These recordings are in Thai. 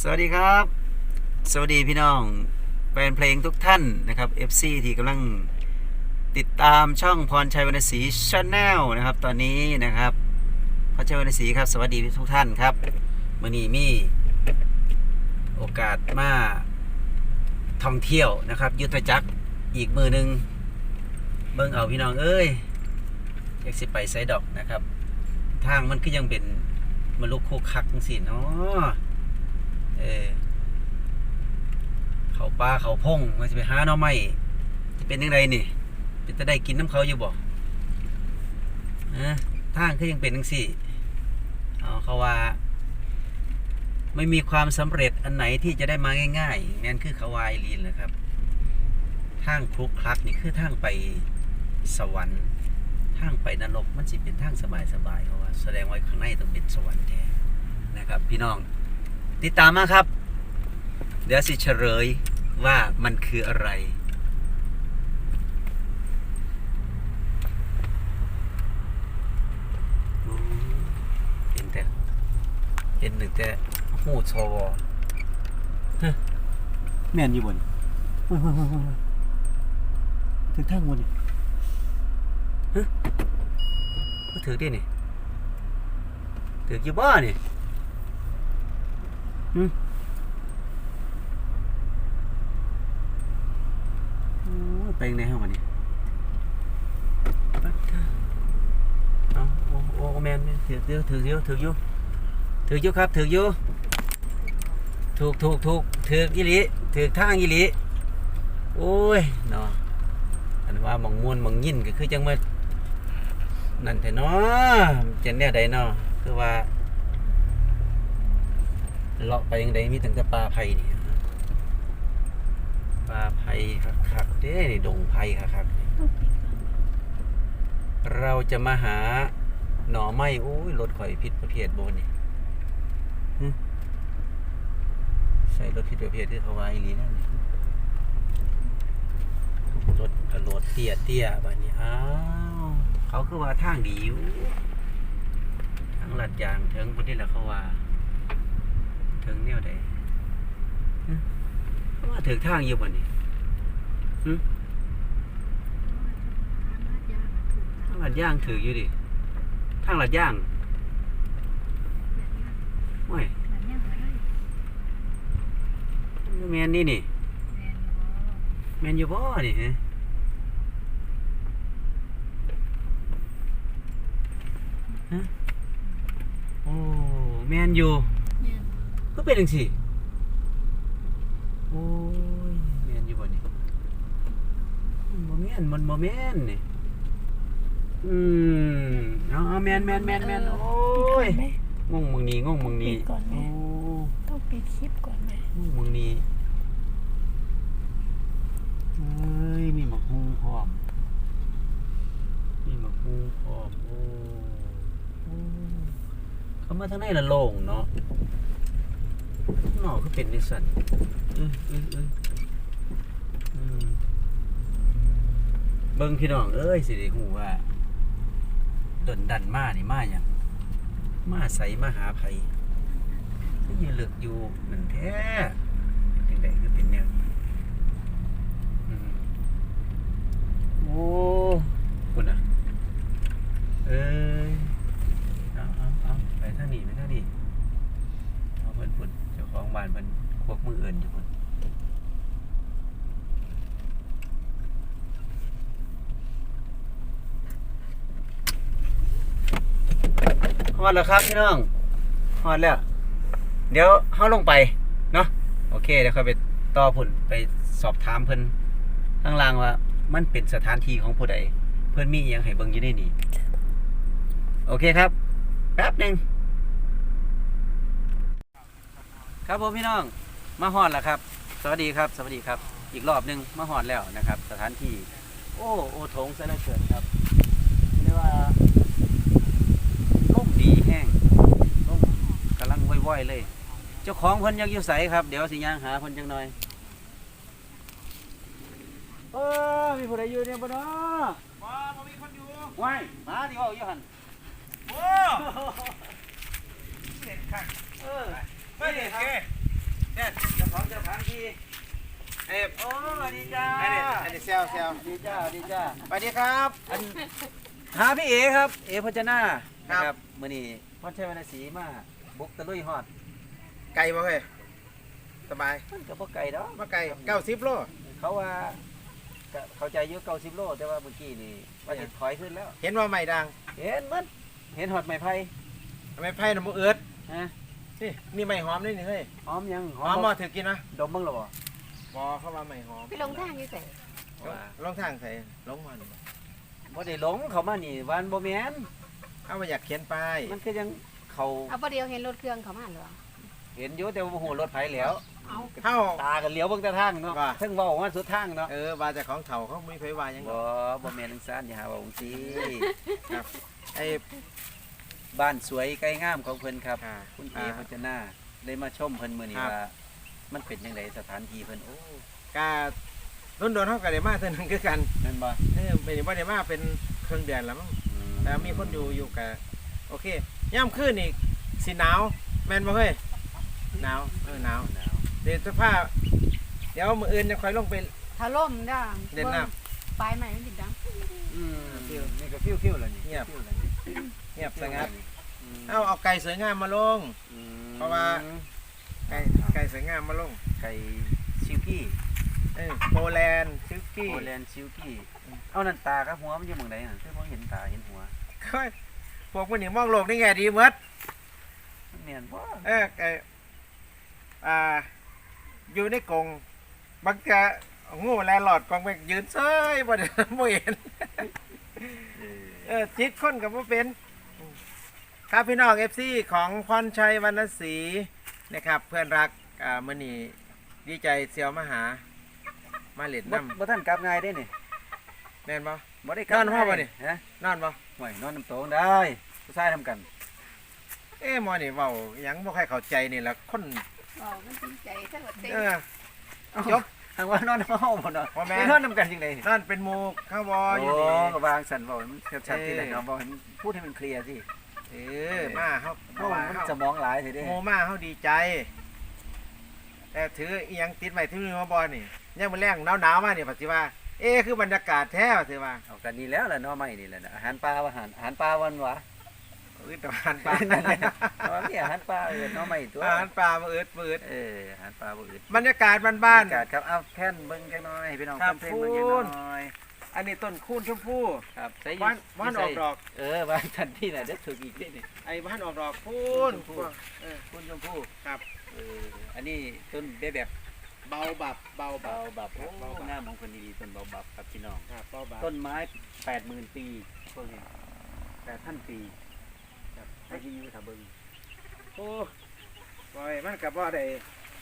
สวัสดีครับ สวัสดีพี่น้องแฟนเพลงทุกท่านนะครับ FC ที่กำลังติดตามช่องพรชัยวรรณศรีชาแนลนะครับ ตอนนี้นะครับพรชัยวรรณศรีครับ สวัสดีทุกท่านครับมื่อนี้มีโอกาสมาท่องเที่ยวนะครับ ยุทธจักรอีกมือหนึ่งเบิ่งเอาพี่น้องเอ้ยอยากสิไปไซดอกนะครับ ทางมันก็ยังเป็นมลุกโคคักจังสิเนาะ เออเขาปลาเขาพงมันจะไปหาหน่อไม้จะเป็นยังไงนี่เป็นจะได้กินน้ำเขาอยู่บ่นะทางก็ยังเป็นจังสี่เอาเขาว่า ไม่มีความสำเร็จอันไหนที่จะได้มาง่ายๆนั่นคือเขาวายลีนเลยครับทางคลุกคลักนี่คือทางไปสวรรค์ทางไปนรกมันสิเป็นทางสบายๆเขาว่า แสดงว่าข้างในต้องเป็นสวรรค์แท้นะครับ พี่น้อง ติดตามมาครับ เดี๋ยวสิเฉลยว่ามันคืออะไร เห็นแต่เห็นหนึ่งแต่หูชอวอแม่นอยู่บนเฮ้ยเฮ้ยเฮ้ยเฮ้ยเฮ้ยถึงทางบนนี่ฮะก็ถือด้นี่ถืออยู่บ้านี่ย ไปยังไงห้องวันนี้เอะเอาโอ้โอ้แมนแม่นถือเดียวถือเดียวถืออยู่ถือยู่ครับ ถืออยู่ถูกถูกถูกถืออีหลีถือทางอีหลีโอ้ยเนาะอันว่ามองมวนมองยินก็คือจังมานั่นแต่เนาะจะแน่ใดเนาะคือว่า เลาะไปยังไงมีตั้งแต่ปลาไผ่นี่ปลาไผ่คักๆเด้นี่ดงไผ่คักๆเราจะมาหาหน่อไม้โอ้ยรถข่อยผิดประเภทโบนี่ใส่รถผิดประเภทที่เขาว่าอีหลีนั่นนี่รถกระโดดเตี้ยเตี้ยๆแบบนี้อ้าวเขาคือว่าทางดีอยู่ทางลัดยางถึงประเทศละเขาว่า ถึงแนวใดฮะว่าถึงทางอยู่บ่นี่หึทางลัดย่างถืออยู่ดิทางลัดย่างโอ้ยแมนนี่นี่แมนอยู่บ่นี่ฮะฮะโอ้แมนอยู่ ก็เป็นจังสิโอ้ยแม่นอยู่บ่นี่มันบ่แม่นมันบ่แม่นนี่อืมเอาเอาแม่นแม่นแม่นแม่นโอ้ยปิดก่อนไหม งงมึงนี่งงมึงนี่ปิดก่อนไหม โอ้ต้องปิดคลิปก่อนไหมงงมึงนี่เอ้ยมีหมกฮูพร้อมมีหมกฮูพร้อมโอ้โอ้เขามาทางไหนละโล่งเนาะ หนอก็เป็นนิสันเออเออเอออืมเบิ่งพี่น้องเอ้ยสิได้ฮู้ว่าดนดันมานี่มาหยังมาใสมาหาไผก็ยังเลือกอยู่หนั่นแท้จังไดคือเป็นแนวนี้อืมโอ้คุณอะเอ้ยเอาเอาเอาไปทางนี้ไปทางนี้ เอาเพิ่นพุ่นเจ้า ของบ้านเพิ่นควักมือเอินอยู่พุ่นฮอดแล้วครับพี่น้องฮอดแล้ว เดี๋ยวเฮาลงไป เนาะโอเคเดี๋ยวค่อยไปต่อพุ่นไปสอบถามเพิ่นข้างล่างว่า มันเป็นสถานที่ของผู้ใด เพิ่นมีอิหยังให้เบิ่งอยู่ในนี้โอเคครับแป๊บหนึ่ง ครับผมพี่น้องมาฮอดแล้วครับ สวัสดีครับ สวัสดีครับ อีกรอบหนึงมาฮอดแล้วนะครับ สถานที่ โอ้โอโถงซะเหลือเกินครับเรียกว่าร่มดีแห้งร่มกำลังว่อยๆเลย เจ้าของเพิ่นยังอยู่ใสครับ เดี๋ยวสิย่างหาเพิ่นจังหน่อยเออมีผู้ใดอยู่เนี่ยบ่เนาะว้าบ่มีคนอยู่ว้ายมาที่เว้าอยู่หั่นโอ้เด็ดคักเออ ไม่เด็ดเก้เนี่ยเจ้าของเจ้าทางที่เอ้ยโอ้สวัสดีจ้าอันนี้อันนี้เซลเซลดีจ้าดีจ้าสวัสดีครับอันหาพี่เอครับ เอพจนาครับนะครับมื้อนี้พ่อชัยวรรณศรีมาบุกตะลุยฮอด ไก่บ่เฮ้ยสบายมันก็บ่ไกลดอกมาไก่เก้าสิบโลเขาว่าก็เข้าใจอยู่90โล แต่ว่าเมื่อกี้นี่ว่าสิถอยขึ้นแล้ว เห็นว่าไม่ดัง เห็นมันเห็นฮอดไม้ไผ่ทำไมไผ่น้ำมูเอิดฮะ นี่นี่ไม่หอมนี่นี่เฮ้ยหอมยังหอมบ่มาถือกินนะดมเบิ่งแล้วบ่บอเข้ามาไม่หอมไปลงทางอยู่ใส่ว่าลองทางใส่ลงมันบ่ได้หลงเขามานี่วันบ่แม่นเอามาอยากเขียนป้ายมันก็ยังเขาเอาประเดี๋ยวเห็นรถเครื่องเขามาเหรอเห็นอยู่แต่ว่าบ่ฮู้รถไผแล้วเอาเข้าตากันเลี้ยวเบิ่งแต่ทางเนาะว่าเพิ่งเว้าว่าสุดทางเนาะเออว่าจากของเถ่าเขาไม่เคยว่าหยังบ่บ่แม่นจังซั่นอย่าหาว่าองซีครับไอ้ บ้านสวยใกล้งามของเพิ่นครับ อ่า คุณเออ่าพจนาได้มาชมเพิ่นมื้อนี้ครับ ว่ามันเป็นจังไดสถานที่เพิ่นโอ้การุ่นโดนเท่ากับเดมาเท่านึงคือกันนั่นบ่เออเป็นว่าเดมาเป็นเครื่องเดือนแล้วมั้งอืแต่มีคนอยู่อยู่กับโอเคย่ำขึ้นอีกสีหนาวแมนบ่เฮ้ยหนาวเออหนาวหนาวเดี๋ยวเสื้อผ้าเดี๋ยวมืออื่นจะคอยลงไป ถล่มด้าเด่นน้ปลายใหม่มันติดดังอืมนี่ก็ฟิวๆแล้วนี่เงียบ ฟิวๆแล้วนี่ เงียบสงัดมเอาเอาไก่สวยงามมาลงอืมเพราะว่า ไก่ไก่สวยงามมาลงไก่ชิวกี้เออโปแลนด์ซิลกี้โอแลนด์ชิวกี้เอานั่นตากับหัวมันอยู่หม่องใดน่ะคือบ่เห็นตาเห็นหัวค่อยพวกมันนี่มองโลกนี่ไงดีหมดมันแม่นบ่เออไก่อ่าอยู่ในกรงบางจะงูแลหลอดกองไปยืนเซ้ยบ่ได้บ่เห็นเออจิตคนกับว่าเป็น ครับพี่น้องเอฟซีของพรชัยวรรณศรีนะครับ เพื่อนรักอ่ามือนีดีใจเซียวมาหา มาเล่นบ่น้บ่ทันกลับง่ายเด้นี่ำแน่นบ่ บ่ได้กลับนอนพ่อบ่นี่ ฮะนอนบ่ห่วยนอนน้ำโตงได้ผู้ชายทำกันเอ๊ะหมอนี่เว้าหยังบ่ค่อยเข้าใจนี่ละคนอ๋อมันจริงใจถ้าเกิดเต็มเออ จบทางว่านอนน้ำเฮาบ่เนาะบ่แม่น ไปนอนน้ำกันจังได๋นั่นเป็นหมูข้าวบอโอ้อยู่นี่ ก็วางสันบ่มันชัดๆที่ไหนเออเนาะบ่ให้มันพูดให้มันเคลียร์สิ เออมาเฮาเพราะมามันเฮาสมองหลายสิเด้โมมาเฮาดีใจ แต่ถืออีหยังติดไว้ที่มือมาบ่นี่ยังมื้อแรงหนาวๆมานี่ปัจจุบันเอ๊ะคือบรรยากาศแท้ว่าสิว่าเอากันนี่แล้วล่ะเนาะไม่นี่แหละนะอาหารปลาว่าอาหารอาหารปลาวันหวะอืดตะวันปลานั่นแหละเพราะว่ามีอาหารปลาเออเนาะไม่ตัวอาหารปลามาอืดมืดเอออาหารปลาบ่อื่นบรรยากาศบ้าน อากาศครับเอาแค่นเบิ่งจังหน่อยให้พี่น้องครับ เพิ่นเพลงเบิ่งจังพูนหน่อยๆ อันนี้ต้นคูนชมพู่ครับใส่บ้านบ้านออกดอก เออบ้านทันที่น่ะเด็ดถูกอีกนิดนี่ไอ้บ้านออกดอกคูนชมพู่ เออ คุณชมพู่ครับ เอออันนี้ต้นเบแบบเบาบับเบาบัเบาบ บับโอ้เบาบับงามของคนดีๆต้นเบาบับครับพี่น้อง ครับเบาบับ ต้นไม้แปดหมื่นปีพวกนี้แปดพันปีครับให้ที่อยู่ถ้าเบิ่งโอ้บอยมันกับบ่ได้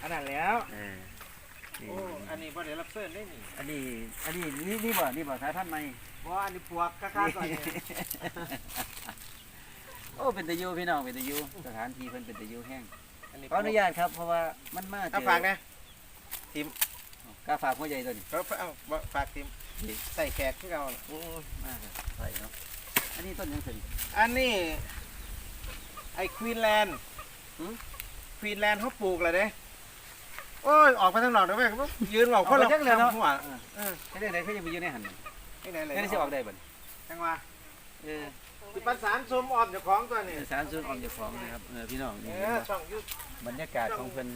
อันนั้นแล้ว เออ นี่โอ้ อันนี้บ่ได้รับเสิร์นได้นี่อันนี้อันนี้นี่นี่บ่นี่บ่สายพันธุ์ใหม่บ่อันนี้ปวกกะคาก่อนนี่โอ้เป็นตะยูพี่น้องเป็นตะยูสถานที่เพิ่นเป็นตะยูแห้งอันนี้ขออนุญาตครับเพราะว่ามันมาเจเอาอฝากนะกาฝากหัวใหญ่ตัวนี้เอาเอาบ่ฝากติมใส่แขกที่เราโอ้มาครับใส่เนาะอันนี้ต้นยังสิอันนี้ไอ้ควีนแลนด์หือ ควีนแลนด์เขาปลูกเลยเด้ โอ้ยออกไปทางนอกได้ไหมยืนบอกคนละจังเลยเนาะหัวเออให้ได้ไหนเขาจะไปอยู่ในหันไม่ได้เลยไม่ได้สิออกได้บ่จังหวะเออสิปันสารสมออมเจ้าของตัวนี้สารสูนออมเจ้าของนะครับเออพี่น้องเอนี่อช่องยูบรรยากาศของเพิ่น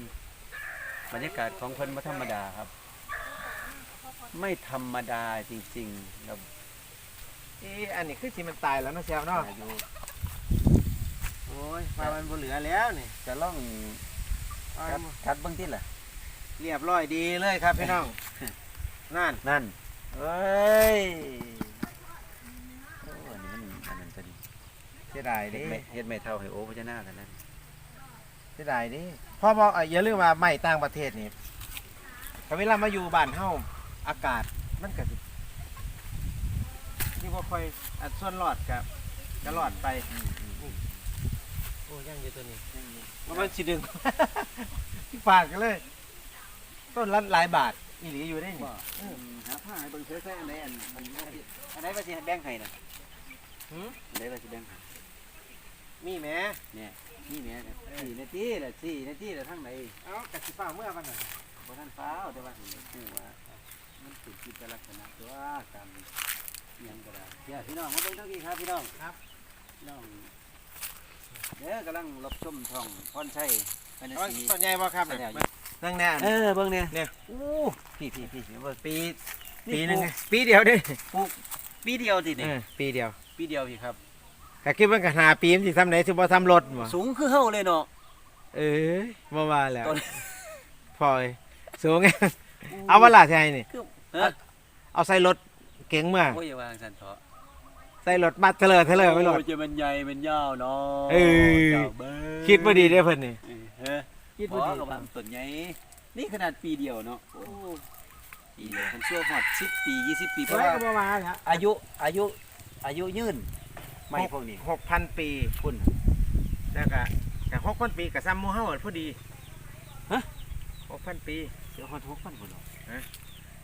บรรยากาศของเพิ่นบ่ธรรมดาครับ ไม่ธรรมดาจริงๆครับอีอันนี้คือสิมันตายแล้วเนาะเซลเนาะอยู่โอ้ยมามันบ่เหลือแล้วนี่จะล่องเอาคัดคัดเบิ่งติล่ะ เรียบร้อยดีเลยครับพี่น้อง นั่น นั่นเอ้ยโอ้อันนี้มันอันนั้นตัวนี้เสียดายเฮ็ดิดไม่เฮ็ดไม่เท่าให้โอ้พญานาคกันนั่นเสียดายดิพ่อบอกเอ่ออย่าลืมว่าไม่ต่างประเทศนี่ถ้าเวลามาอยู่บ้านเฮาอากาศมันก็สินี่บ่ค่อยอันส่วนรอดกับก็รอดไปอืมอืมอืมโอ้ยังอยู่ตัวนี้มันมันสิดึง ที่ฝากกันเลย ต้นละหลายบาทอีหลีอยู่ได้นี่บ่อืมหาผ้าให้เบิ่งเสื้อใส่อันไหนอันอันอันไหนว่าสิแบ่งให้น่ะหืมอันไหนว่าสิแบ่งให้มีแหมเนี่ยนี่แหม่สี่นาทีละสี่นาทีละทั้งไหนเอ้ากะสิฟ้าเมื่อวันนั้นบ่ทันฟ้าวแต่ว่าเห็นผู้ว่ามันเป็นกิจลักษณะตัวการเอียงก็ได้เดี๋ยวพี่น้องมาเบิ่งทั้งนี้ครับพี่น้องครับพี่น้องเด้อกำลังรับชมช่องพรชัยพนเอาสีต้นใหญ่บ่ครับต้นใหญ่ นั่งแน่เออเบิ่งเนี่ยเนี่ยโอ้พี่พี่พี่เบิ่งปีนี่ปีหนึงปลูกปีเดียวเด้ปลูกปีเดียวสิเอเนี่ยอปีเดียว ปีเดียวพี่ครับก็คิดว่าก็หาปีมันสิทำไหนสิบ่ทำรถบ่สูงคือเฮาเลยเนาะเอ้ยบ่ว่าแล้วต้นพอเลยสูงไงเอาว่าล่ะสิให้นี่คือเออเอาใส่รถเก๋งมาโอ้ยอย่าวางสันเถาะใส่รถมัดเทเลอร์เทเลอร์ไว้รถโยจะมันใหญ่มันยาวเนาะเออเจ้าเบิ่งคิดบ่ดีเด้อเพิ่นนี่เออเฮ้ย คิดพบ่อดีกับว่าต้นใหญ่นี่ขนาดปีเดียวเนาะโอ้ปีเดียวผมเชื่อฮอด10 ปี 20 ปีเพเพราะราะว่าว่าก็บ่ว่าแล้วอายุอายุอายุยืนไม่พวกนี้6,000ปีคุณแล้วก็ก็6,000ปีก็ซ้ำหมู่เฮาอะพอดีฮะ6,000ปีเดี๋ยวฮอด6,000พุ่นเนาะ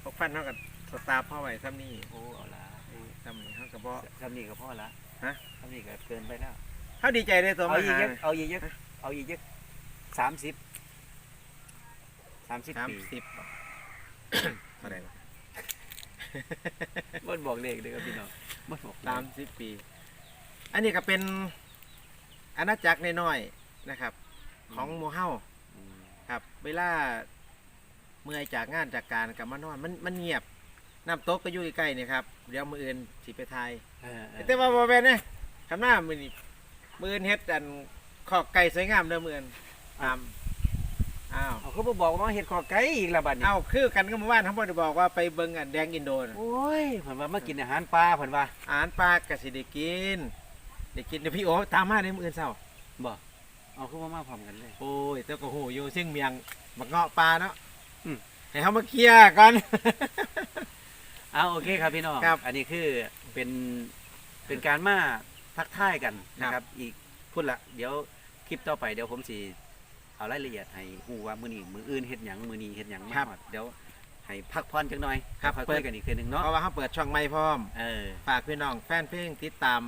6,000เฮาก็สตาร์ฟเฮาไว้ซ้ำนี้โอ้เอาละเอ้ยซ้ำนี้เฮาก็บ่ ทำนี่ก็พอละฮะ ทำนี่ก็เกินไปแล้ว เฮาดีใจได้ตัวเอามาอีกหา เยอะเอาอีกเยอะเอาอีกเยอะ สามสิบสามสิบปี30เท่าไหร่ล่ะมันบอกเลขเลยครับพี่น้องมันบอกเลข30ปี อันนี้ก็เป็นอาณาจักรน้อยๆนะครับ ของหมู่เฮาอืมครับ เวลาเมื่อยจากงานจากการกลับมานอนมันมันเงียบน้ำตกก็อยู่ใกล้ๆนี่ครับเดี๋ยวมืออื่นสิไปทาย เออเออแต่ว่าบ่แม่นนะคำหน้ามือนี่มืออื่นเฮ็ดอันขอกไก่สวยงามเด้อมืออื่น ตามอ้าวเอาเขาบ่บอกว่าเห็ดคอไก่อีกและบัดนี้เอ้าคือกันก็เมื่อวานเขาบ่ได้บอกว่าไปเบิ่งอันแดงอินโดนโอ้ยเพิ่นว่ามากินอาหารปลาเพิ่นว่าอาหารปลาก็สิได้กินได้กินเดี๋ยวพี่โอตามมาในมืออื่นเช้าบ่เอาคือว่ามาพร้อมกันเลย โอ้ยเจ้าก็หูอยู่ซึ่งเมียงบักเงาะปลาเนาะอืมให้เขามาเคลียร์ก่อนเอาโอเคครับพี่น้องครับอันนี้คือเป็นเป็นการมาทักทายกันนะคครัรับบอีกพุ่นละเดี๋ยวคลิปต่อไปเดี๋ยวผมสิ เอารายละเอียดให้ฮู้ว่ามื้อนี้มื้ออื่นเฮ็ดหยังมื้อนี้เฮ็ดหยังมาฮอดเดี๋ยวให้พักผ่อนจักหน่อยครับค่อยคุยกันอีกเทื่อนึงเนาะเพราะว่าเขาเปิดช่องใหม่พร้อม เออ ฝากพี่น้องแฟนเพลงติดตาม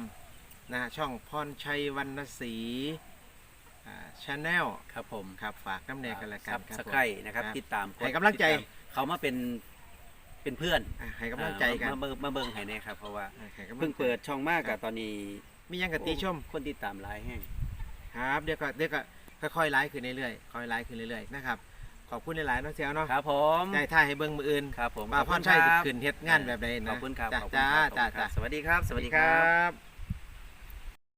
นะฮะช่องพรชัยวรรณศรีชาแนลครับผมครับฝากน้ำแนกันละกันครับสผมไครนะครับครับติดตามให้กำลังใจ ติดตามเขามาเป็นเป็นเพื่อนอะให้กำลังใจกันอ่ามามามาเบิ่งให้แน่ครับเพราะว่าให้กำลังใจเพิ่งเปิดช่องมากครักับบตอนนี้มียังกับตีชมคนติดตามหลายแห้ง ครับเดี๋ยวก็เดี๋ยวก็ ค่อยๆไลฟ์ขึ้นเรื่อยๆค่อยไลฟ์ขึ้นเรื่อยๆนะครับขอบคุณหลายๆเน้องเซียวเนาะครับผมได้ท่ายให้เบิ้งมืออื่นครับผมว่าขอบพคุรณชัยครับขึ้นเฮ็ดงานแบบใดนะขอบคุณครับจ้าขอบคุณจ้าครับจ้าขอบคุณครัจ้าบสวัสดีครับ สวัสดีคครรับับ